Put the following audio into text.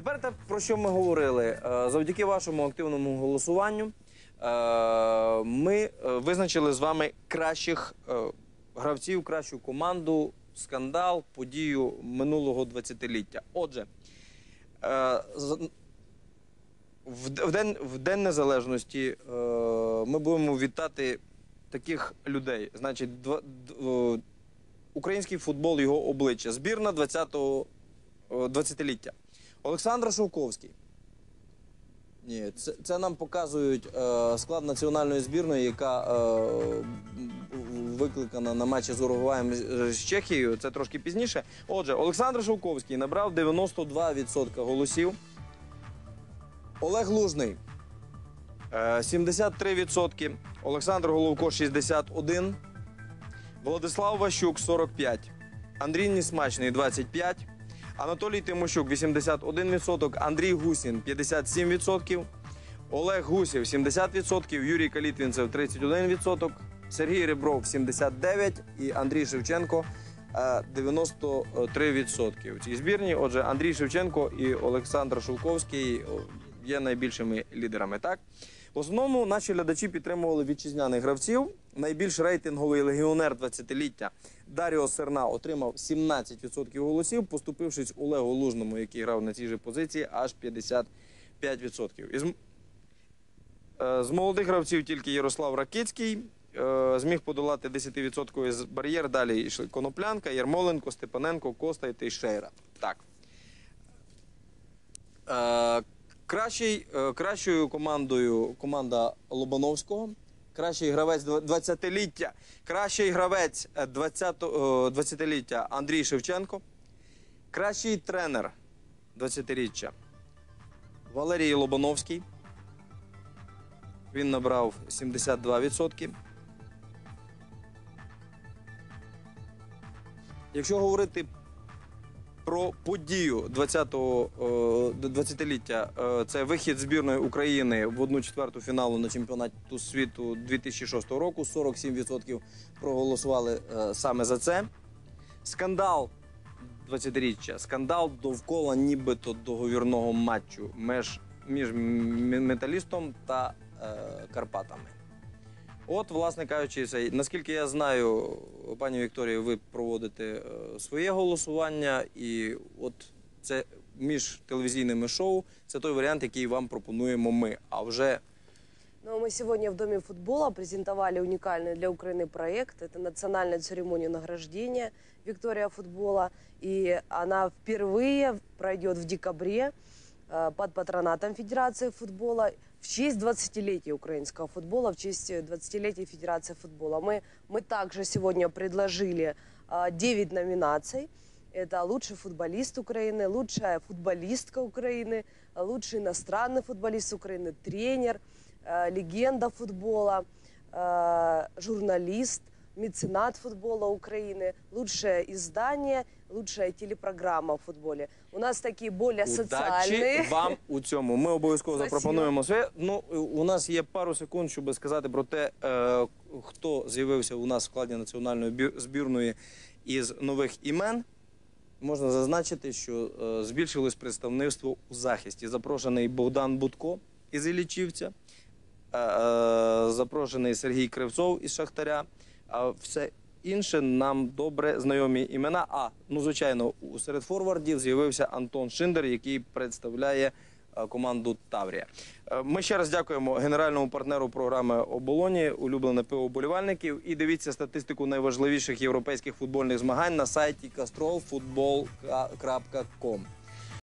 Тепер те, про що ми говорили. Е, Завдяки вашому активному голосуванню е, ми е, визначили з вами кращих гравців, кращу команду, скандал, подію минулого 20-ліття. Отже, в, день, в День Незалежності ми будемо вітати таких людей. Значить, український футбол, його обличчя. Збірна 20-го е, 20-ліття. Олександр Шовковський. Ні, це, це нам показують е, склад національної збірної, яка е, викликана на матчі з Уругваєм з, Чехією. Це трошки пізніше. Отже, Олександр Шовковський набрав 92% голосів. Олег Лужний е, 73%. Олександр Головко 61%. Владислав Ващук 45%. Андрій Нісмачний 25%. Анатолій Тимощук 81%, Андрій Гусін 57%, Олег Гусєв 70%, Юрій Калітвінцев 31%, Сергій Ребров 79% і Андрій Шевченко е, 93% в цій збірні. Отже, Андрій Шевченко і Олександр Шовковський є найбільшими лідерами. Так в основному наші глядачі підтримували вітчизняних гравців. Найбільш рейтинговий легіонер 20-ліття Даріо Серна отримав 17% голосів, поступившись Олегу Лужному, який грав на цій же позиції, аж 55%. Із, е, з молодих гравців тільки Ярослав Ракицький е, зміг подолати 10% бар'єр. Далі йшли Коноплянка, Ярмоленко, Степаненко, Коста і Тейшейра. Так. Е, кращий, е, кращою командою команда Лобановського. Кращий гравець 20-ліття. Кращий гравець е, 20 е, 20-ліття Андрій Шевченко. Кращий тренер 20-річчя Валерій Лобановський. Він набрав 72%. Якщо говорити про подію 20-го, е, 20-ліття, е, це вихід збірної України в одну четверту фіналу на чемпіонату світу 2006 року. 47% проголосували е, саме за це. Скандал 20-річчя. Скандал довкола нібито договірного матчу між, металістом та е, Карпатами. От, власне кажучи, це, наскільки я знаю, пані Вікторія, ви проводите е, своє голосування, і от це між телевізійними шоу це той варіант, який вам пропонуємо ми. А вже Ну, мы сегодня в Доме футбола презентовали уникальный для Украины проект. Это национальная церемония награждения Виктория футбола. И она впервые пройдет в декабре э, под патронатом Федерации футбола в честь 20-летия украинского футбола, в честь э, 20-летия Федерации футбола. Мы, мы также сегодня предложили э, 9 номинаций. Это лучший футболист Украины, лучшая футболистка Украины, лучший иностранный футболист Украины, тренер, э, легенда футбола, э, журналист, меценат футбола Украины, лучшее издание, лучшая телепрограмма в футболе. У нас такие более удачі социальные. вам у цьому. Ми обов'язково Спасибо. запропонуємо своє. Ну, у нас є пару секунд, щоб сказати про те, е, хто з'явився у нас в складі національної збірної із нових імен. Можна зазначити, що е, збільшилось представництво у захисті. Запрошений Богдан Будко із Іллічівця, е, е, запрошений Сергій Кривцов із Шахтаря. А все інше нам добре знайомі імена. А ну звичайно, серед форвардів з'явився Антон Шиндер, який представляє е, команду Таврія. Е, Ми ще раз дякуємо генеральному партнеру програми Оболоні, улюблене пиво болівальників. І дивіться статистику найважливіших європейських футбольних змагань на сайті castrolfutbol.com.